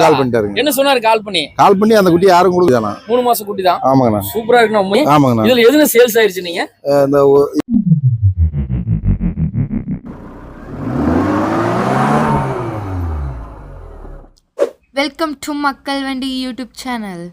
கால் என்ன சொன்னாரு? கால் பண்ணி. கால் பண்ணி அந்த குட்டி யாரும் கொடுக்குதாண்ணா மூணு மாசம் குட்டி தான் ஆமாங்கண்ணா. சூப்பரா இருக்குண்ணா ஆமாங்கண்ணா. இதுல எதுல சேல்ஸ் ஆயிருச்சு நீங்க? இந்த வெல்கம் டு மக்கள் வண்டி யூடியூப் சேனல்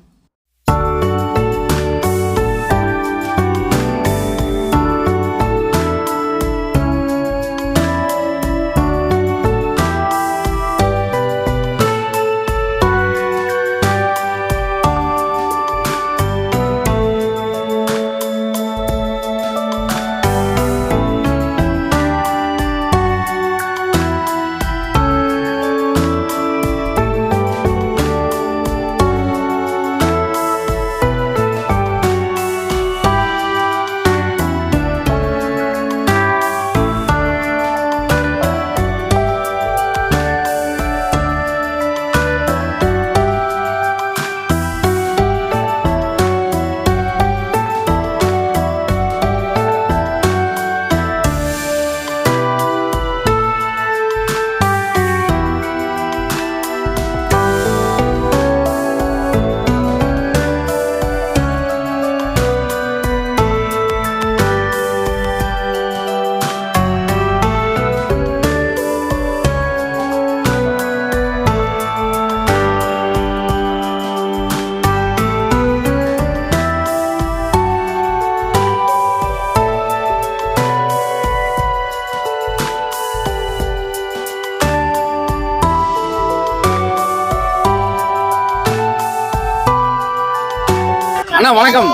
அண்ணா வணக்கம்.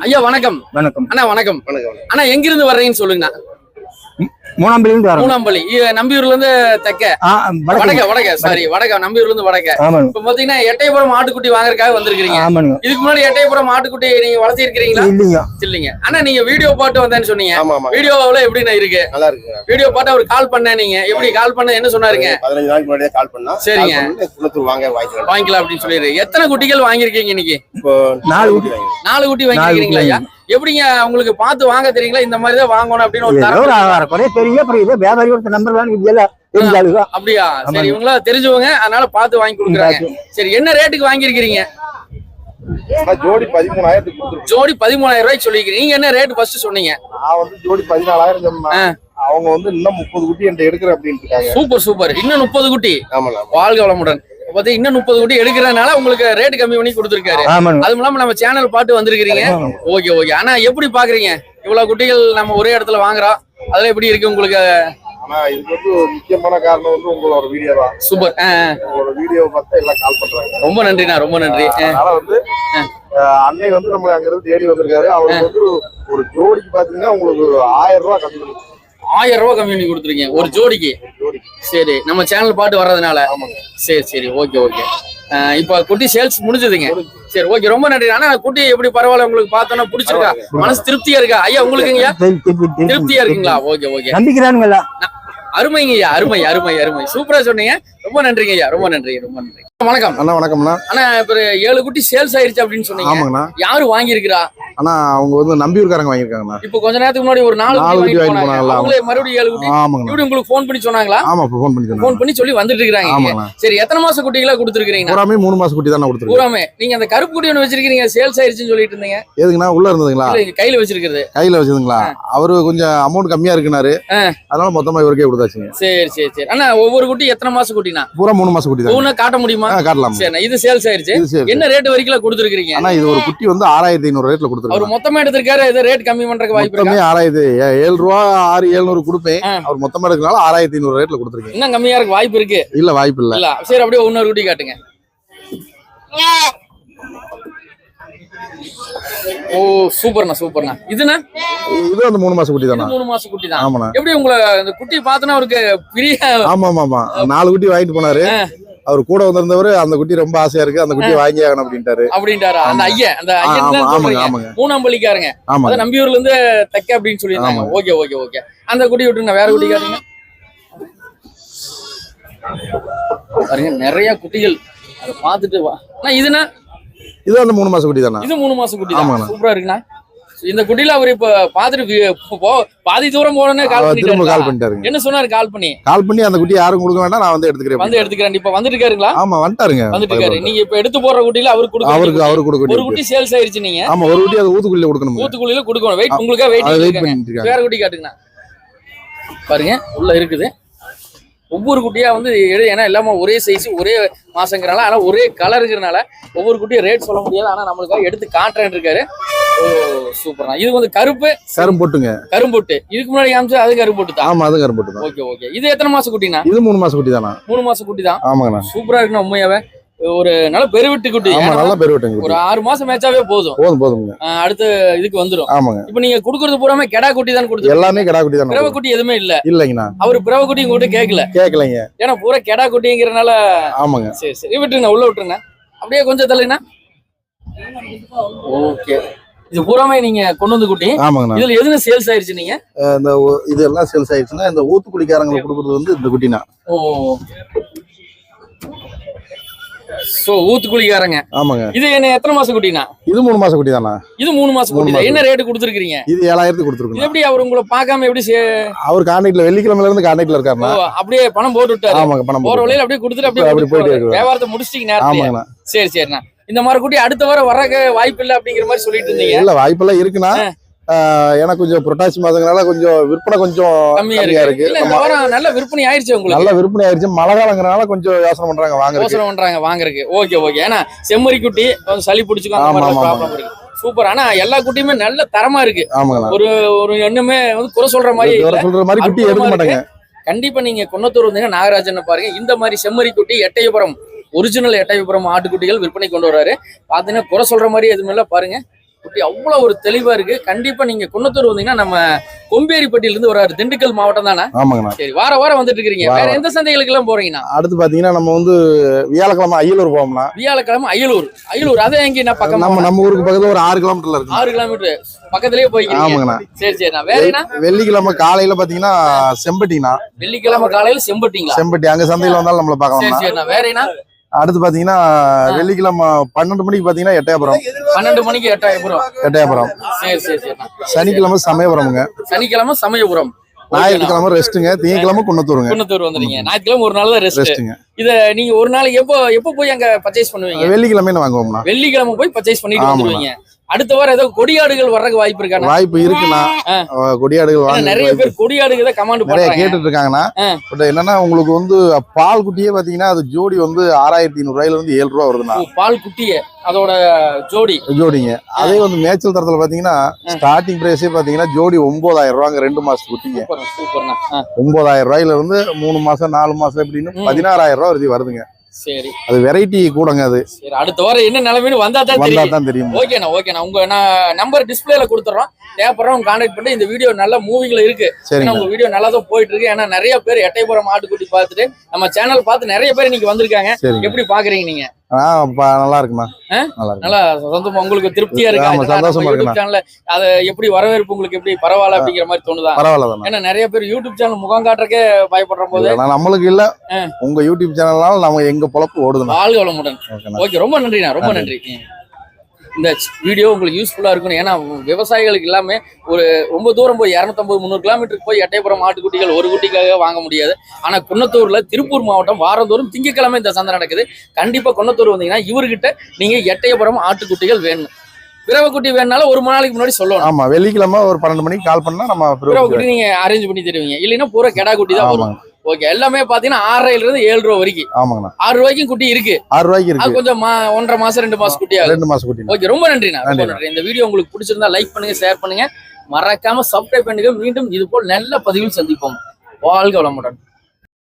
ஐயா வணக்கம். வணக்கம். அண்ணா வணக்கம். அண்ணா எங்க இருந்து வர்றீங்கன்னு சொல்லுங்கண்ணா. மூணாம்பிலிருந்து வரோம். மூணாம்பள்ளி நம்பியூர்ல இருந்து தெக்க. வடக்கு. வடக்க சாரி வடக்க. நம்பியூர்ல இருந்து வடக்க. இப்ப பாத்தீங்கன்னா எட்டயபுரம் ஆட்டுக்குட்டி வாங்குறதுக்காக வந்திருக்கீங்க இதுக்கு முன்னாடி எட்டயபுரம் ஆட்டுக்குட்டி நீங்க வளர்த்தி இருக்கிறீங்களா இல்லைங்க. இல்லைங்க. அண்ணா நீங்க வீடியோ பாட்டு வந்தேன்னு சொன்னீங்க. ஆமா ஆமா. வீடியோவுல எப்படிண்ணா இருக்கு? நல்லா இருக்கு. வீடியோ பாட்டு அவர் கால் பண்ண நீங்க. எப்படி கால் பண்ண என்ன சொன்னாருங்க? பதினஞ்சு நாளைக்கு முன்னாடியே கால் பண்ணா. சரிங்க. வாங்க வாங்கிக்கலாம். வாங்கிக்கலாம் அப்படின்னு சொல்லிடுறேன் எத்தனை குட்டிகள் வாங்கிருக்கீங்க இன்னைக்கு? இப்போ நாலு. வாங்கி நாலு குட்டி வாங்கிருக்கீங்களா ஐயா எப்படிங்க உங்களுக்கு பார்த்து வாங்க தெரியுங்களா? இந்த மாதிரி தான் வாங்கணும் அப்படின்னு ஒரு குறைய தெரியும் அப்புறம் ஏதோ வியாபாரி ஒருத்தர் நம்பர் தான் இதெல்லாம் அப்படியா? சரி. இவங்களா தெரிஞ்சவங்க அதனால பார்த்து வாங்கி கொடுக்குறாங்க. சரி என்ன ரேட்டுக்கு வாங்கியிருக்கிறீங்க? ஜோடி பதிமூணாயிரத்துக்கு ஜோடி பதிமூணாயிரம் ரூபாய்க்கு சொல்லிக்கிறீங்க நீங்க என்ன ரேட் ஃபர்ஸ்ட் சொன்னீங்க? நான் வந்து ஜோடி பதினாலாயிரம். அவங்க வந்து இன்னும் முப்பது குட்டி என்கிட்ட எடுக்கிறேன் அப்படின்னு இருக்காங்க. Super super. இன்னும் முப்பது குட்டி? ஆமாண்ணா வாழ்க வளமுடன். பார்த்தா இன்னும் முப்பது குட்டி எடுக்கிறதுனால உங்களுக்கு ரேட் கம்மி பண்ணி கொடுத்துருக்காரு. அதுவும் இல்லாம நம்ம சேனல் பாட்டு வந்திருக்கிறீங்க. ஓகே ஓகே ஆனா எப்படி பாக்குறீங்க? இவ்வளவு குட்டிகள் நம்ம ஒரே இடத்துல வாங்குறோம் அதெல்லாம் எப்படி இருக்கு உங்களுக்கு? ஆனா இதுக்கு வந்து ஒரு முக்கியமான காரணம் வந்து உங்களோட வீடியோ தான். சூப்பர் உங்களோட வீடியோ பார்த்தா எல்லாம் கால் பண்றாங்க. ரொம்ப நன்றிண்ணா ரொம்ப நன்றி. அதனால வந்து அன்னை வந்து நம்ம அங்க இருந்து தேடி வந்திருக்காரு. அவருக்கு வந்து ஒரு ஜோடிக்கு பாத்தீங்கன்னா உங்களுக்கு ஒரு ஆயிரம் ரூபாய் கம்மி பண்ணி ஆயிரம் ரூபாய் கம்மி பண்ணி கொடுத்துருக்கீங்க. ஒரு ஜோடிக்கு? சரி நம்ம சேனல் பாட்டு வர்றதுனால. சரி சரி ஓகே ஓகே இப்போ குட்டி சேல்ஸ் முடிஞ்சதுங்க. சரி ஓகே ரொம்ப நன்றி. ஆனா குட்டி எப்படி பரவாயில்ல உங்களுக்கு பார்த்தோன்னா பிடிச்சிருக்கா? மனசு திருப்தியா இருக்கா? ஐயா தெரி- திருப்தியா இருக்குங்களா? ஓகே ஓகே நம்பிக்கிறானுங்களா அருமைங்க ஐயா அருமை அருமை அருமை. சூப்பரா சொன்னீங்க. ரொம்ப நன்றிங்க ஐயா ரொம்ப நன்றி ரொம்ப நன்றி. வணக்கம். அண்ணா வணக்கம்ண்ணா. அண்ணா இப்ப ஏழு குட்டி சேல்ஸ் ஆயிருச்சு அப்படின்னு சொன்னீங்க. ஆமாங்கண்ணா. யாரு வாங்கியிருக்கிறா? அண்ணா அவங்க வந்து நம்பியூர்காரங்க வாங்கியிருக்காங்கண்ணா. இப்போ கொஞ்ச நேரத்துக்கு முன்னாடி ஒரு நாலு நாலு குட்டி போனாங்க. போனாங்களா? அவங்களே மறுபடியும் ஏழு குட்டி. ஆமாங்கண்ணா. இப்படி உங்களுக்கு ஃபோன் பண்ணி சொன்னாங்களா? ஆமா ஃபோன் பண்ணி ஃபோன் பண்ணி சொல்லி வந்துட்டு இருக்காங்க சரி எத்தனை மாசம் குட்டிகளா கொடுத்துருக்கீங்க பூராமே மூணு மாசம் குட்டி தானே கொடுத்துருக்கேன் பூராமே. நீங்க அந்த கருப்பு குட்டி ஒன்று வச்சிருக்கீங்க சேல்ஸ் ஆயிருச்சுன்னு சொல்லிட்டு இருந்தீங்க. எதுக்குண்ணா உள்ள இருந்ததுங்களா? கையில வச்சிருக்கிறது. கையில வச்சதுங்களா? அவரு கொஞ்சம் அமௌண்ட் கம்மியா இருக்குனாரு. அதனால மொத்தமா இவருக்கே கொடுத்தாச்சுங்க. சரி சரி சரி. அண்ணா ஒவ்வொரு குட்டி எத்தனை மாசம் குட்டினா பூரா மூணு மாசம் குட்டி தான் காட்ட முடியுமா? காட்டலாம்? சரி இது சேல்ஸ் ஆயிருச்சு. இது என்ன ரேட் வரைக்கும் கொடுத்துருக்கீங்க? ஆனா இது ஒரு குட்டி வந்து ஆறாயிரத்தி ஐநூறு ரேட்ல அவர் கொடுத்துருக்காரு மொத்தமா எடுத்திருக்காரு ஏதோ ரேட் கம்மி பண்றதுக்கு வாய்ப்பு இருக்கா? ஆறாயிரத்தி ஏழு ரூபா ஆறு ஏழுநூறு கொடுப்பேன். அவர் மொத்தமா எடுக்கனால ஆறாயிரத்தி ஐநூறு ரேட்ல கொடுத்துருக்கேன் இன்னும் கம்மியா இருக்கு வாய்ப்பு இருக்கு. இல்ல வாய்ப்பு இல்ல. இல்ல சரி அப்படியே இன்னொரு குட்டி காட்டுங்க. ஓ சூப்பர்ண்ணா சூப்பர்ண்ணா. இதுனா இது அந்த மூணு மாசம் குட்டி தானா மூணு மாசம் குட்டி தான் ஆமாண்ணா. எப்படி உங்களை இந்த குட்டி பார்த்தோன்னா அவருக்கு பிரிய ஆமா ஆமா ஆமா நாலு குட்டி வாங்கிட்டு போனாரு. அவர் கூட வந்திருந்தவர் அந்த குட்டி ரொம்ப ஆசையா இருக்கு அந்த குட்டி வாங்கி ஆகணும் அப்படின்ட்டாரு. அப்படின்ட்டாரா. அந்த ஐயன் அந்த ஆ, ஐயன் ஆமா தான் ஆமாங்க சொல்றீங்க. ஆமாங்க மூணாம் பள்ளிக்காரங்க. ஆமாங்க. அதான் நம்பியூர்ல இருந்து தைக்க அப்படின்னு சொல்லியிருந்தாங்க. ஆமாங்க. Okay okay okay. அந்த குட்டி விட்டுருங்க வேற குட்டி பாருங்க நிறைய குட்டிகள். அதை பார்த்துட்டு வா. அண்ணா இதுனா இது அந்த மூணு மாசம் குட்டி தானா? இது மூணு மாசம் குட்டி தான். ஆமாண்ணா. சூப்பரா இருக்குண்ணா. இந்த குட்டியில அவர் இப்ப பாத்துட்டு பாதி தூரம் போனோன்னே கால் அவர் திரும்ப கால் பண்ணிட்டு பண்ணிட்டாருங்க. என்ன சொன்னாரு கால் பண்ணி? கால் பண்ணி அந்த குட்டி யாரும் கொடுக்க வேண்டாம் நான் வந்து எடுத்துக்கிறேன் வந்து எடுத்துக்கிறேன். இப்ப வந்துட்டு இருக்காருங்களா ஆமா வந்துட்டாருங்க. வந்துட்டு இருக்காரு நீங்க இப்ப எடுத்து போடுற குட்டியில அவருக்கு கொடுக்க அவருக்கு அவருக்கு கொடுக்க. ஒரு குட்டி சேல்ஸ் ஆயிருச்சு நீங்க. ஆமா ஒரு குட்டி அது ஊத்துக்குள்ள கொடுக்கணும். ஊத்துக்குழியில கொடுக்கணும் வெயிட் உங்களுக்கா வெயிட் வேற குட்டி காட்டுங்கண்ணா. பாருங்க உள்ள இருக்குது. ஒவ்வொரு குட்டியா வந்து எடு ஏன்னா எல்லாமே ஒரே சைஸ் ஒரே மாசங்கிறனால ஆனா ஒரே கலருங்கிறனால ஒவ்வொரு குட்டியும் ரேட் சொல்ல முடியாது. ஆனா நம்மளுக்காக எடுத்து காட்டுறேன் இருக்காரு. ஓ சூப்பர் இது வந்து கருப்பு கரும் போட்டுங்க கரும்பொட்டு. இதுக்கு முன்னாடி காமிச்சு அது கரும்பொட்டு தான். ஆமா அது கரும் போட்டு தான். ஓகே ஓகே இது எத்தனை மாசம் குட்டினா இது மூணு மாசம் குட்டி தானா மூணு மாசம் குட்டி தான் ஆமாங்கண்ணா சூப்பரா இருக்குண்ணா உண்மையாவே. ஒரு நல்ல பெருவிட்டு குட்டி நல்லா பெரு வெட்டுங்க ஒரு ஆறு மாசம் மேட்சாவே போதும். போதும் ஆஹ் அடுத்து இதுக்கு வந்துரும். ஆமாங்க. இப்ப நீங்க குடுக்கறது பூராமே கெடா குட்டி தான் கொடுத்து எல்லாமே கிடா குட்டி தானே குட்டி எதுவுமே இல்ல. இல்லைங்கண்ணா. அவரு பிறவ குட்டி உங்ககிட்ட கேட்கல கேட்கலைங்க ஏன்னா பூரா கெடா குட்டிங்கிறனால ஆமாங்க. சரி சரி. விட்டுருங்க உள்ள விட்டுருங்க. அப்படியே கொஞ்சம் தள்ளுங்கண்ணா. ஓகே. இது பூராமே நீங்க கொண்டு வந்து குட்டி. ஆமாங்கண்ணா. இதுல எதுல சேல்ஸ் ஆயிருச்சு நீங்க? இந்த ஒ- இது எல்லாம் சேல்ஸ் ஆயிடுச்சுன்னா இந்த ஊத்துக்குடிக்காரங்களுக்கு கொடுக்குறது வந்து இந்த குட்டினா ஓ சோ ஊத்துக்குழிக்காரங்க ஆமாங்க. இது என்ன எத்தனை மாசம் குட்டினா? இது மூணு மாசம் குட்டி தானா இது மூணு மாசம் குட்டி. என்ன ரேட்டு கொடுத்துருக்கீங்க? இது ஏழாயிரத்துக்கு இது கொடுத்துருக்கணும் எப்படி அவர் உங்களை பார்க்காம எப்படி அவர் கான்டாக்ட்ல வெள்ளிக்கிழமையில இருந்து கான்டாக்ட்ல இருக்காருண்ணா. அப்படியே பணம் போட்டு விட்டாரு. ஆமாங்க பணம் போற. வழியில அப்படியே கொடுத்துட்டு அப்படியே அப்படி போயிட்டே. வியாபாரத்தை முடிச்சிட்டீங்க ஆமாங்கண்ணா. சரி சரிண்ணா. இந்த மாதிரி குட்டி அடுத்த வாரம் வர்றக்கு வாய்ப்பு இல்ல அப்படிங்கிற மாதிரி சொல்லிட்டு இருந்தீங்க. இல்ல வாய்ப்பெல்லாம் இருக்குண்ணா. எனக்கு கொஞ்சம் புரட்டாசி மாதங்களால கொஞ்சம் விற்பனை கொஞ்சம் கம்மியா இருக்கு. நல்ல விற்பனை ஆயிருச்சு உங்களுக்கு. நல்ல விற்பனை ஆயிடுச்சு மழை காலங்கிறனால கொஞ்சம் யோசனை பண்றாங்க வாங்குறதுக்கு. யோசனை பண்றாங்க வாங்குறதுக்கு. Okay okay. ஏன்னா செம்மறி குட்டி சளி பிடிச்சிக்கும் சூப்பர். ஆனா எல்லா குட்டியுமே நல்ல தரமா இருக்கு. ஒரு ஒரு எண்ணுமே வந்து குறை சொல்ற மாதிரி சொல்ற மாதிரி குட்டி எடுக்க மாட்டாங்க. கண்டிப்பா நீங்க குன்னத்தூர் வந்தீங்கன்னா நாகராஜன் பாருங்க. இந்த மாதிரி செம்மறி குட்டி எட்டயபுரம் ஒரிஜினல் எட்டயபுரம் ஆட்டுக்குட்டிகள் விற்பனை கொண்டு வர்றாரு பாத்தீங்கன்னா குறை சொல்ற மாதிரி எதுவுமே பாருங்க. குட்டி அவ்வளவு ஒரு தெளிவா இருக்கு. கண்டிப்பா நீங்க குன்னத்தூர் வந்தீங்கன்னா நம்ம கொம்பேரிப்பட்டியில இருந்து வர்றாரு. திண்டுக்கல் மாவட்டம் தானே? ஆமாங்கண்ணா. சரி வார வாரம் வந்துட்டு இருக்கீங்க வேற எந்த சந்தைகளுக்கு எல்லாம் போறீங்கன்னா அடுத்து பாத்தீங்கன்னா நம்ம வந்து வியாழக்கிழமை அய்யலூர் போவோம்னா வியாழக்கிழமை அயலூர் அயலூர் அதே எங்க என்ன பக்கம்? நம்ம நம்ம ஊருக்கு பக்கத்துல ஒரு ஆறு கிலோமீட்டர்ல இருக்கு ஆறு கிலோமீட்டர் பக்கத்துலயே போய்க்கிறீங்க. ஆமாங்கண்ணா. சரி சரிண்ணா வேற என்ன? வெள்ளிக்கிழமை காலையில பாத்தீங்கன்னா செம்பட்டிங்கண்ணா. வெள்ளிக்கிழமை காலையில செம்பட்டிங்களா? செம்பட்டி அங்க சந்தையில வந்தாலும் நம்மள சரி பார்க்கலாம்ண்ணா சரிண்ணா வேற என்ன? அடுத்து பாத்தீங்கன்னா வெள்ளிக்கிழமை பன்னெண்டு மணிக்கு பாத்தீங்கன்னா எட்டயபுரம். பன்னெண்டு மணிக்கு எட்டாயிரம் ரூபா எட்டயபுரம். சரி சரி சரிண்ணா சனிக்கிழமை சமயபுரமுங்க. சனிக்கிழமை சமயபுரம். ஞாயிற்றுக்கிழமை ரெஸ்ட்டுங்க. திங்கக்கிழமை குன்னத்தூருங்க. குன்னத்தூர் வந்துறீங்க ஞாயிற்றுக்கிழமை ஒரு நாள் தான் ரெஸ்ட் ரெஸ்ட்டுங்க. இத நீங்க ஒரு நாளைக்கு எப்போ எப்போ போய் அங்க பர்ச்சேஸ் பண்ணுவீங்க? வெள்ளிக்கிழமைன்னு வாங்குவோம்னா வெள்ளிக்கிழமை போய் பர்ச்சேஸ் பண்ணிட்டு. வந்துருவீங்க. அடுத்த வாரம் ஏதோ கொடியாடுகள் வர்றதுக்கு வாய்ப்பு இருக்காண்ணா வாய்ப்பு இருக்குண்ணா. கொடியாடுகள் நிறைய பேர் கொடியாடுகள் தான் கமாண்ட் நிறைய கேட்டுட்டு இருக்காங்கண்ணா. பட் என்னன்னா உங்களுக்கு வந்து பால் குட்டியே பாத்தீங்கன்னா அது ஜோடி வந்து ஆறாயிரத்தி ஐநூறு ரூபாயில இருந்து ஏழு ரூபா வருதுண்ணா. பால் குட்டிய அதோட ஜோடி. ஜோடிங்க. அதே வந்து மேய்ச்சல் தரத்துல பாத்தீங்கன்னா ஸ்டார்டிங் பிரைஸே பாத்தீங்கன்னா ஜோடி ஒன்பதாயிரம் ரூபாங்க ரெண்டு மாசத்து குட்டிங்க. ஒன்பதாயிரம் ரூபாயில இருந்து மூணு மாசம் நாலு மாசம் எப்படின்னு. பதினாறாயிரம் வரைக்கும் வருதுங்க. சரி. அது வெரைட்டி கூடங்க அது. சரி அடுத்த வாரம் என்ன நிலைமைன்னு வந்தா தான் வந்தா தெரியும். தான் தெரியும். ஓகேண்ணா ஓகேண்ணா உங்க நான் நம்பர் டிஸ்பிளேல கொடுத்துறோம். தேவைப்படுறவங்க கான்டாக்ட் பண்ணி இந்த வீடியோ நல்ல மூவிங்ல இருக்கு. உங்க வீடியோ நல்லா தான் போயிட்டு இருக்கு. ஏன்னா நிறைய பேர் எட்டைப்புறம் ஆட்டுக்குட்டி பார்த்துட்டு நம்ம சேனல் பார்த்து நிறைய பேர் இன்னைக்கு வந்திருக்காங்க. எப்படி பாக்குறீங்க நீங்க? நல்லா இருக்குண்ணா ஆ? நல்லா சொந்தமா உங்களுக்கு திருப்தியா இருக்கா? சந்தோஷமா. சேனல்ல அத எப்படி வரவேற்பு உங்களுக்கு எப்படி? பரவாயில்ல அப்படிங்கிற மாதிரி தோணுதா? பரவாயில்ல ஏன்னா நிறைய பேர் யூடியூப் சேனல் முகம் காட்டுறக்கே பயப்படுற போது. நம்மளுக்கு இல்ல. உங்க யூடியூப் சேனல்னால நம்ம எங்க பொழப்பு ஓடுதுண்ணா. வாழ்க வளமுடன். ஓகே ரொம்ப நன்றிண்ணா ரொம்ப நன்றி. இந்த வீடியோ உங்களுக்கு யூஸ்ஃபுல்லா இருக்கணும். ஏன்னா விவசாயிகளுக்கு எல்லாமே ஒரு ரொம்ப தூரம் போய் இரநூத்தம்பது முந்நூறு கிலோமீட்டருக்கு போய் எட்டயபுரம் ஆட்டுக்குட்டிகள் ஒரு குட்டிக்காக வாங்க முடியாது. ஆனா குன்னத்தூர்ல திருப்பூர் மாவட்டம் வாரந்தோறும் திங்கட்கிழமை இந்த சந்தை நடக்குது. கண்டிப்பா குன்னத்தூர் வந்தீங்கன்னா இவர்கிட்ட நீங்க எட்டயபுரம் ஆட்டுக்குட்டிகள் வேணும். பிறவை குட்டி வேணுனாலும் ஒரு மணி நாளைக்கு முன்னாடி சொல்லணும். ஆமா வெள்ளிக்கிழமை ஒரு பன்னெண்டு மணிக்கு கால் பண்ணா நம்ம பிறவை குட்டி நீங்க அரேஞ்ச் பண்ணி தருவீங்க. இல்லைன்னா பூரா கெடா குட்டி தான் வரும். ஓகே எல்லாமே பாத்தீங்கன்னா ஆறரைல இருந்து ஏழு ரூபா வரைக்கும். ஆமாங்கண்ணா. ஆறு ரூபாய்க்கும் குட்டி இருக்கு. ஆறு ரூபாய்க்கு இருக்கு. கொஞ்சம் ஒன்றரை மாசம் ரெண்டு மாசம் குட்டி ரெண்டு மாசம் குட்டி. ஓகே ரொம்ப நன்றிண்ணா ரொம்ப நன்றிண்ணா. நன்றி. இந்த வீடியோ உங்களுக்கு பிடிச்சிருந்தா லைக் பண்ணுங்க ஷேர் பண்ணுங்க. மறக்காம சப்ஸ்கிரைப் பண்ணுங்க மீண்டும் இது போல் நல்ல பதிவில் சந்திப்போம். வாழ்க வளமுடன்.